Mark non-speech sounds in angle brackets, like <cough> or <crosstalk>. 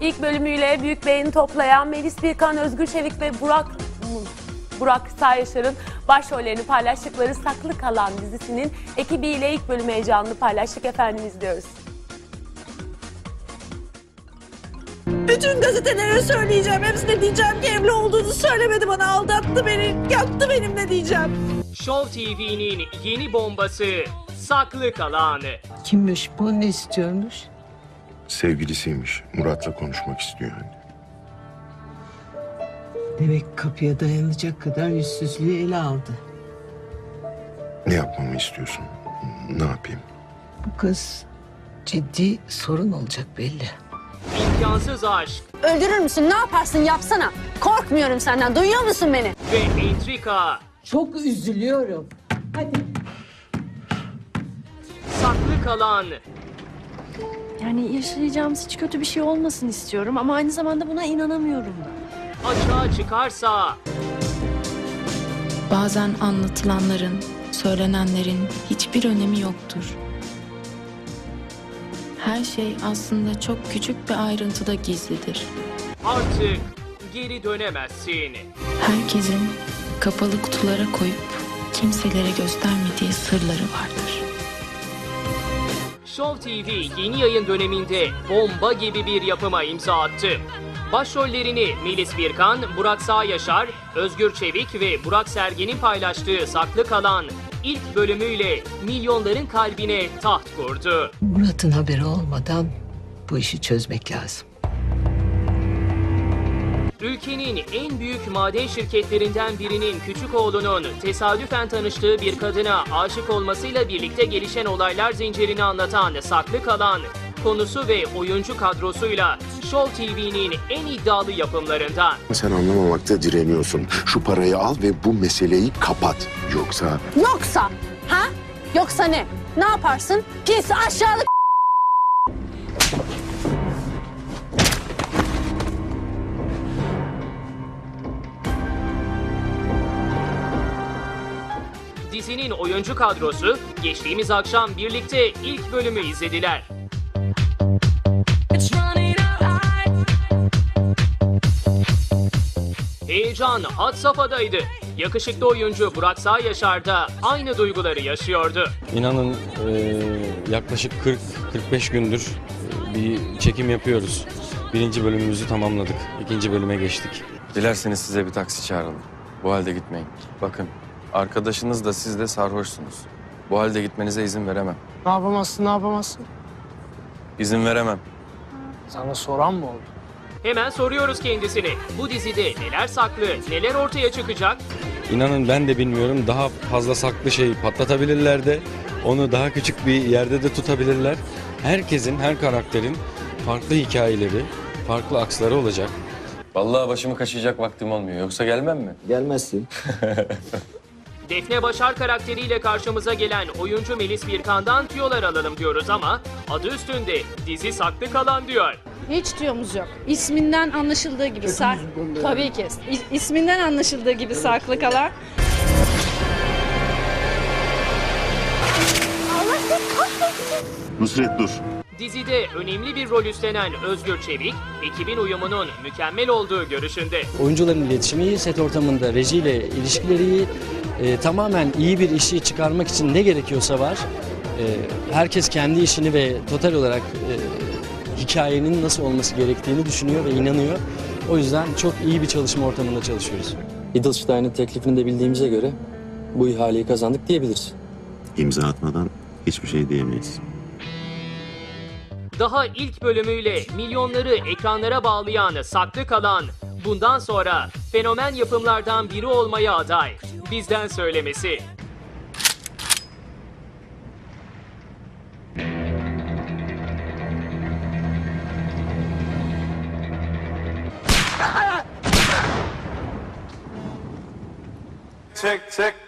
İlk bölümüyle büyük beğeni toplayan Melis Birkan, Özgür Çevik ve Burak Burak Sağyaşar'ın başrollerini paylaştıkları Saklı Kalan dizisinin ekibiyle ilk bölüm heyecanını paylaştık efendim izliyoruz. Bütün gazetelere söyleyeceğim. Hepsine diyeceğim ki evli olduğunu söylemedi bana. Aldattı beni. Yattı benimle diyeceğim. Show TV'nin yeni bombası Saklı Kalan. Kimmiş bu ne istiyormuş? Sevgilisiymiş. Murat'la konuşmak istiyor yani. Demek kapıya dayanacak kadar yüzsüzlüğü ele aldı. Ne yapmamı istiyorsun? Ne yapayım? Bu kız ciddi sorun olacak belli. İmkansız aşk Öldürür müsün? Ne yaparsın? Yapsana. Korkmuyorum senden. Duyuyor musun beni? ve entrika Çok üzülüyorum. Hadi. Saklı Kalan. Yani yaşayacağımız hiç kötü bir şey olmasın istiyorum ama aynı zamanda buna inanamıyorum da. Açığa çıkarsa Bazen anlatılanların, söylenenlerin hiçbir önemi yoktur. Her şey aslında çok küçük bir ayrıntıda gizlidir. artık geri dönemezsin. Herkesin kapalı kutulara koyup kimselere göstermediği sırları vardır. Show TV yeni yayın döneminde bomba gibi bir yapıma imza attı. Başrollerini Melis Birkan, Burak Sağyaşar, Özgür Çevik ve Burak Sergen'in paylaştığı Saklı Kalan ilk bölümüyle milyonların kalbine taht kurdu. Murat'ın haberi olmadan bu işi çözmek lazım. Ülkenin en büyük maden şirketlerinden birinin küçük oğlunun tesadüfen tanıştığı bir kadına aşık olmasıyla birlikte gelişen olaylar zincirini anlatan Saklı Kalan, konusu ve oyuncu kadrosuyla Show TV'nin en iddialı yapımlarından. Sen anlamamakta direniyorsun. Şu parayı al ve bu meseleyi kapat. Yoksa Yoksa. Ha? Yoksa ne? Ne yaparsın? Pis aşağılık Dizinin oyuncu kadrosu geçtiğimiz akşam birlikte ilk bölümü izlediler. Heyecan had safhadaydı. Yakışıklı oyuncu Burak Sağyaşar da aynı duyguları yaşıyordu. İnanın e, yaklaşık 40-45 gündür e, bir çekim yapıyoruz. Birinci bölümümüzü tamamladık. İkinci bölüme geçtik. Dilerseniz size bir taksi çağıralım. Bu halde gitmeyin. Bakın, arkadaşınız da siz de sarhoşsunuz. Bu halde gitmenize izin veremem. Ne yapamazsın, ne yapamazsın? İzin veremem. Sana soran mı oldu? Hemen soruyoruz kendisine. Bu dizide neler saklı, neler ortaya çıkacak? İnanın ben de bilmiyorum daha fazla saklı şey patlatabilirler de onu daha küçük bir yerde de tutabilirler. Herkesin, her karakterin farklı hikayeleri, farklı aksları olacak. Vallahi başımı kaşıyacak vaktim olmuyor. Yoksa gelmem mi? Gelmezsin. <laughs> Defne Başar karakteriyle karşımıza gelen oyuncu Melis Birkan'dan tüyolar alalım diyoruz ama adı üstünde dizi saklı kalan diyor. Hiç tüyomuz yok. İsminden anlaşıldığı gibi sak... Tabii ki. İ- isminden anlaşıldığı gibi saklı kalan. Nusret dur. Dizide önemli bir rol üstlenen Özgür Çevik, ekibin uyumunun mükemmel olduğu görüşünde. Oyuncuların iletişimi iyi, set ortamında rejiyle ilişkileri iyi. Ee, tamamen iyi bir işi çıkarmak için ne gerekiyorsa var. Ee, herkes kendi işini ve total olarak e, hikayenin nasıl olması gerektiğini düşünüyor ve inanıyor. O yüzden çok iyi bir çalışma ortamında çalışıyoruz. Hiddlestein'in teklifini de bildiğimize göre bu ihaleyi kazandık diyebiliriz. İmza atmadan hiçbir şey diyemeyiz. Daha ilk bölümüyle milyonları ekranlara bağlayan Saklı Kalan, bundan sonra fenomen yapımlardan biri olmaya aday. Bizden söylemesi. Tick, tick,